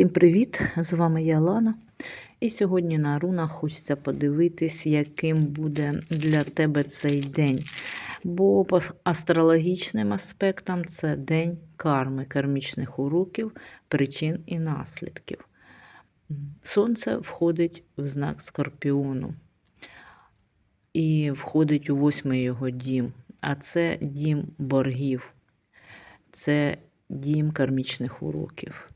Всім привіт! З вами я Лана. І сьогодні на рунах хочеться подивитись, яким буде для тебе цей день. Бо по астрологічним аспектам це день карми, кармічних уроків, причин і наслідків. Сонце входить в знак Скорпіону і входить у восьмий його дім. А це дім боргів, це дім кармічних уроків.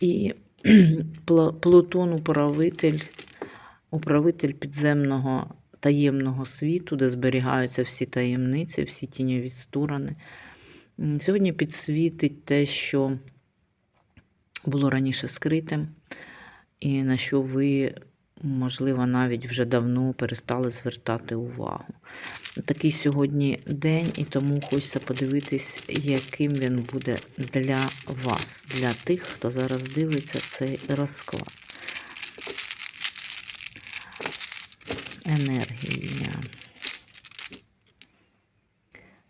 І Плутон управитель, управитель підземного таємного світу, де зберігаються всі таємниці, всі тіньові сторони. Сьогодні підсвітить те, що було раніше скритим, і на що ви, можливо, навіть вже давно перестали звертати увагу. Такий сьогодні день, і тому хочеться подивитись, яким він буде для вас, для тих, хто зараз дивиться цей розклад. Енергія.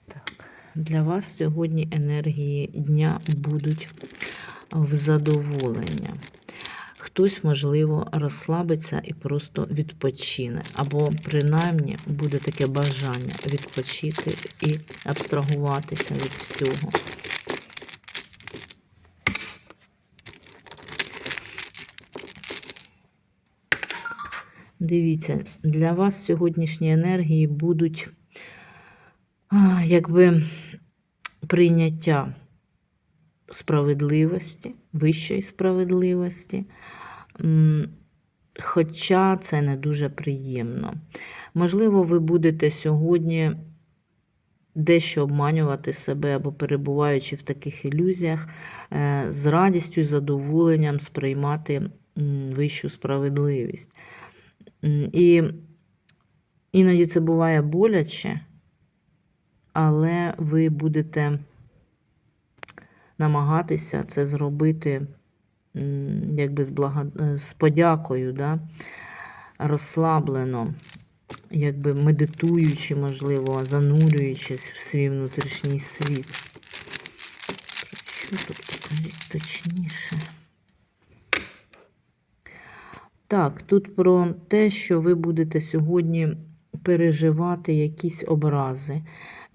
Так. Для вас сьогодні енергії дня будуть в задоволення. Хтось, можливо, розслабиться і просто відпочине, або принаймні буде таке бажання відпочити і абстрагуватися від всього. Дивіться, для вас сьогоднішні енергії будуть якби прийняття справедливості, вищої справедливості. Хоча це не дуже приємно. Можливо, ви будете сьогодні дещо обманювати себе або перебуваючи в таких ілюзіях, е, з радістю і задоволенням сприймати вищу справедливість. І іноді це буває боляче, але ви будете намагатися це зробити якби з, блага... е, з подякою, да? розслаблено, якби медитуючи, можливо, занурюючись в свій внутрішній світ. Що тут покажіть точніше? Так, тут про те, що ви будете сьогодні переживати якісь образи.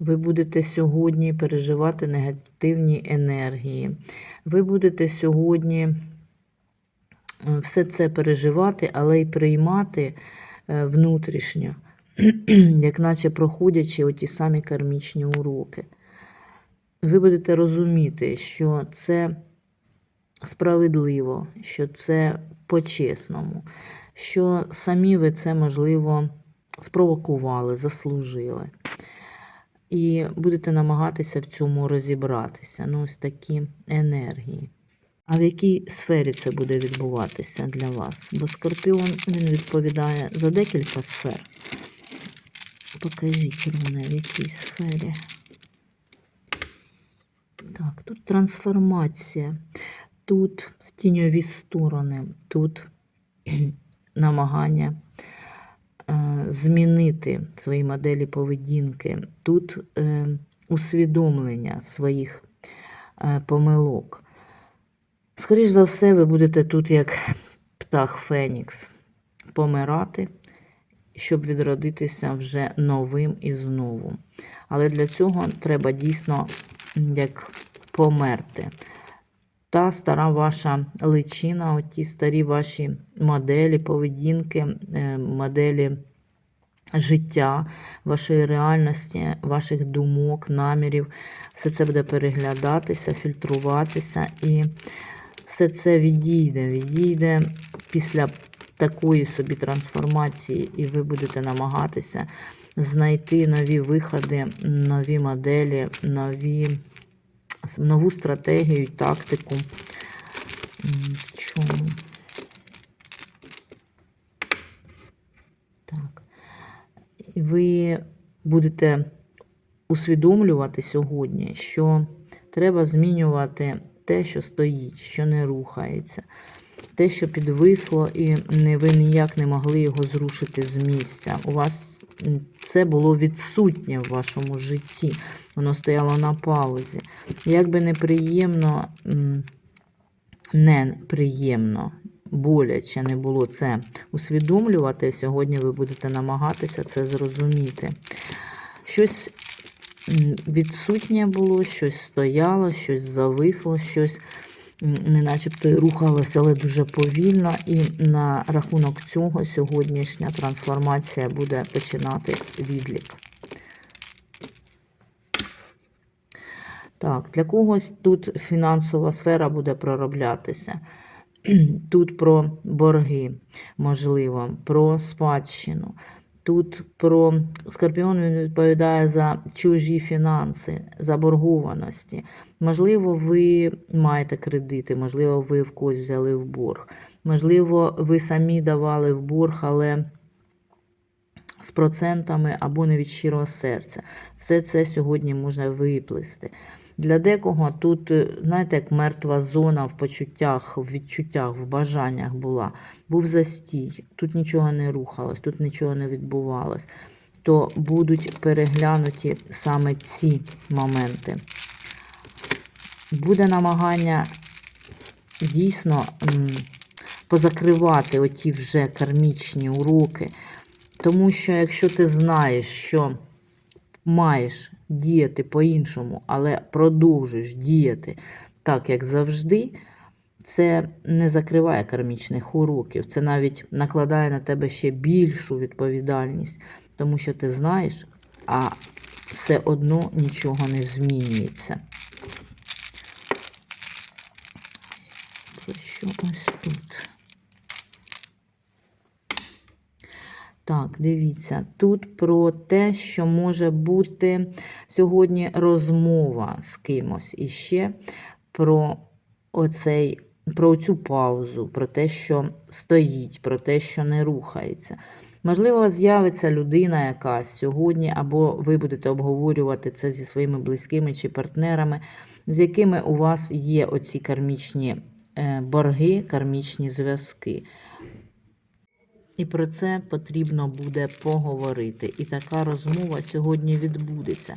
Ви будете сьогодні переживати негативні енергії. Ви будете сьогодні е, все це переживати, але й приймати е, внутрішньо, як наче проходячи оті самі кармічні уроки. Ви будете розуміти, що це справедливо, що це по-чесному, що самі ви це, можливо, спровокували, заслужили. І будете намагатися в цьому розібратися. Ну, ось такі енергії. А в якій сфері це буде відбуватися для вас? Бо Скорпіон він відповідає за декілька сфер. Покажіть руни, в якій сфері. Так, тут трансформація, тут тіньові сторони, тут намагання змінити свої моделі поведінки, тут е, усвідомлення своїх е, помилок. Скоріше за все, ви будете тут як птах Фенікс помирати, щоб відродитися вже новим і знову. Але для цього треба дійсно як померти. Та стара ваша личина, оті старі ваші моделі, поведінки, е, моделі життя, вашої реальності, ваших думок, намірів. Все це буде переглядатися, фільтруватися, і все це відійде, відійде після такої собі трансформації, і ви будете намагатися знайти нові виходи, нові моделі, нові, нову стратегію тактику. Чому? Так. І Ви будете усвідомлювати сьогодні, що треба змінювати те, що стоїть, що не рухається, те, що підвисло, і ви ніяк не могли його зрушити з місця. У вас це було відсутнє в вашому житті, воно стояло на паузі. Як би неприємно неприємно, боляче не було це усвідомлювати, сьогодні ви будете намагатися це зрозуміти. Щось відсутнє було, щось стояло, щось зависло, щось не начебто і рухалося, але дуже повільно. І на рахунок цього сьогоднішня трансформація буде починати відлік. Так, для когось тут фінансова сфера буде пророблятися. Тут про борги, можливо, про спадщину. Тут про Скорпіон він відповідає за чужі фінанси, заборгованості. Можливо, ви маєте кредити, можливо, ви в когось взяли в борг. Можливо, ви самі давали в борг, але з процентами або не від щирого серця. Все це сьогодні можна виплисти. Для декого тут, е, знаєте, як мертва зона в почуттях, в відчуттях, в бажаннях була. Був застій, тут нічого не рухалось, тут нічого не відбувалось. То будуть переглянуті саме ці моменти. Буде намагання дійсно позакривати оті вже кармічні уроки. Тому що якщо ти знаєш, що маєш діяти по-іншому, але продовжуєш діяти так, як завжди, це не закриває кармічних уроків. Це навіть накладає на тебе ще більшу відповідальність, тому що ти знаєш, а все одно нічого не змінюється. Про що ось тут? Так, дивіться, тут про те, що може бути сьогодні розмова з кимось іще про оцей, про цю паузу, про те, що стоїть, про те, що не рухається. Можливо, з'явиться людина якась сьогодні, або ви будете обговорювати це зі своїми близькими чи партнерами, з якими у вас є оці кармічні е, борги, кармічні зв'язки. І про це потрібно буде поговорити. І така розмова сьогодні відбудеться.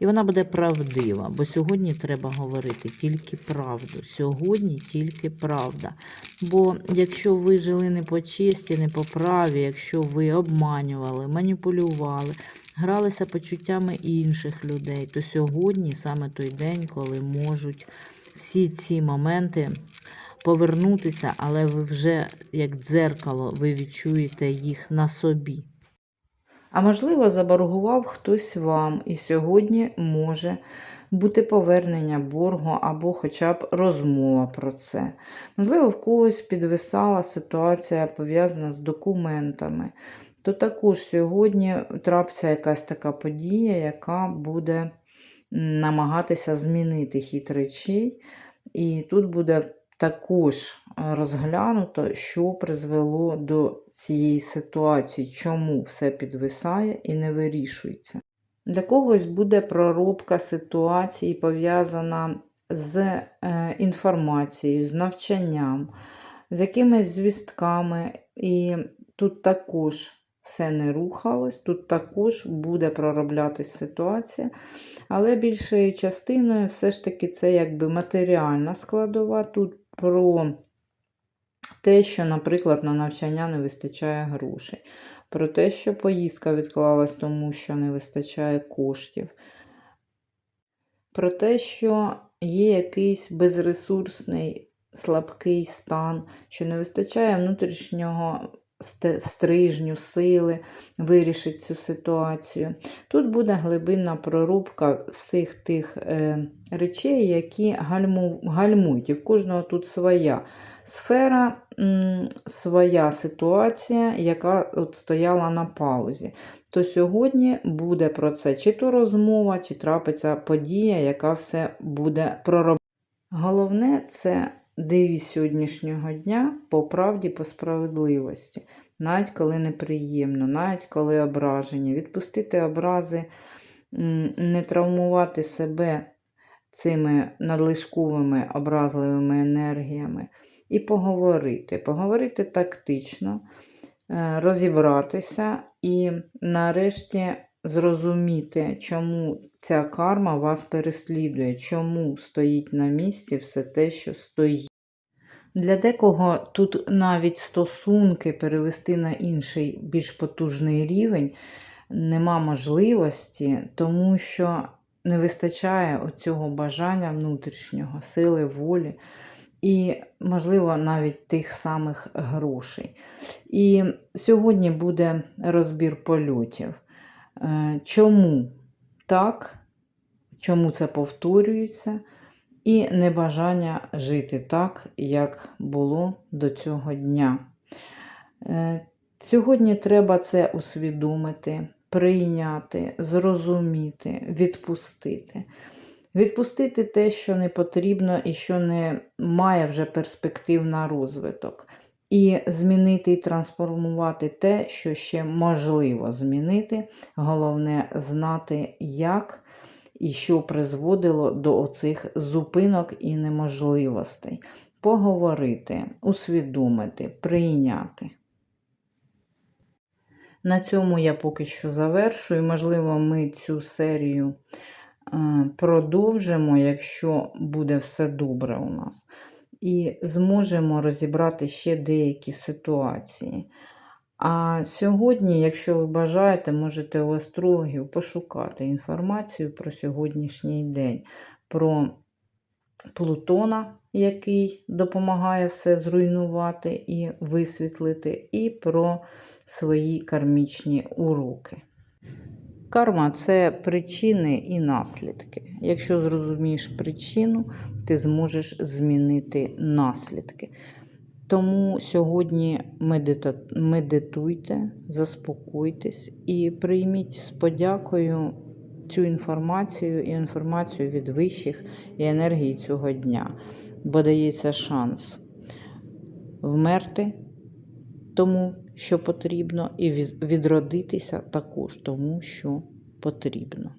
І вона буде правдива, бо сьогодні треба говорити тільки правду. Сьогодні тільки правда. Бо якщо ви жили не по честі, не по праві, якщо ви обманювали, маніпулювали, гралися почуттями інших людей, то сьогодні саме той день, коли можуть всі ці моменти повернутися, але ви вже, як дзеркало, ви відчуєте їх на собі. А можливо, заборгував хтось вам, і сьогодні може бути повернення боргу або хоча б розмова про це. Можливо, в когось підвисала ситуація пов'язана з документами. То також сьогодні трапиться якась така подія, яка буде намагатися змінити хід речей. І тут буде також е, розглянуто, що призвело до цієї ситуації, чому все підвисає і не вирішується. Для когось буде проробка ситуації пов'язана з е, інформацією, з навчанням, з якимись звістками, і тут також все не рухалось, тут також буде пророблятись ситуація, але більшою частиною все ж таки це якби матеріальна складова. Тут про те, що, наприклад, на навчання не вистачає грошей, про те, що поїздка відклалась тому, що не вистачає коштів, про те, що є якийсь безресурсний слабкий стан, що не вистачає внутрішнього стрижню, сили вирішити цю ситуацію. Тут буде глибинна прорубка всіх тих е, речей, які гальму, гальмують. І в кожного тут своя сфера, своя ситуація, яка от стояла на паузі. То сьогодні буде про це чи то розмова, чи трапиться подія, яка все буде проробляти. Головне це диві сьогоднішнього дня по правді, по справедливості, навіть коли неприємно, навіть коли ображення. Відпустити образи, не травмувати себе цими надлишковими образливими енергіями і поговорити. Поговорити тактично, е, розібратися і нарешті зрозуміти, чому ця карма вас переслідує, чому стоїть на місці все те, що стоїть. Для декого тут навіть стосунки перевести на інший більш потужний рівень нема можливості, тому що не вистачає оцього бажання внутрішнього, сили, волі і, можливо, навіть тих самих грошей. І сьогодні буде розбір польотів. Е, Чому так? Чому це повторюється? І небажання жити так, як було до цього дня. Е, Сьогодні треба це усвідомити, прийняти, зрозуміти, відпустити. Відпустити те, що не потрібно і що не має вже перспектив на розвиток. І змінити і трансформувати те, що ще можливо змінити. Головне знати, як і що призводило до оцих зупинок і неможливостей. Поговорити, усвідомити, прийняти. На цьому я поки що завершую. Можливо, ми цю серію е, продовжимо, якщо буде все добре у нас. І зможемо розібрати ще деякі ситуації. А сьогодні, якщо ви бажаєте, можете у астрологів пошукати інформацію про сьогоднішній день, про Плутона, який допомагає все зруйнувати і висвітлити, і про свої кармічні уроки. Карма це причини і наслідки. Якщо зрозумієш причину, ти зможеш змінити наслідки. Тому сьогодні медита... медитуйте, заспокойтесь і прийміть з подякою цю інформацію і інформацію від вищих і енергії цього дня, бо дається шанс вмерти тому, що потрібно, і від- відродитися також тому, що потрібно.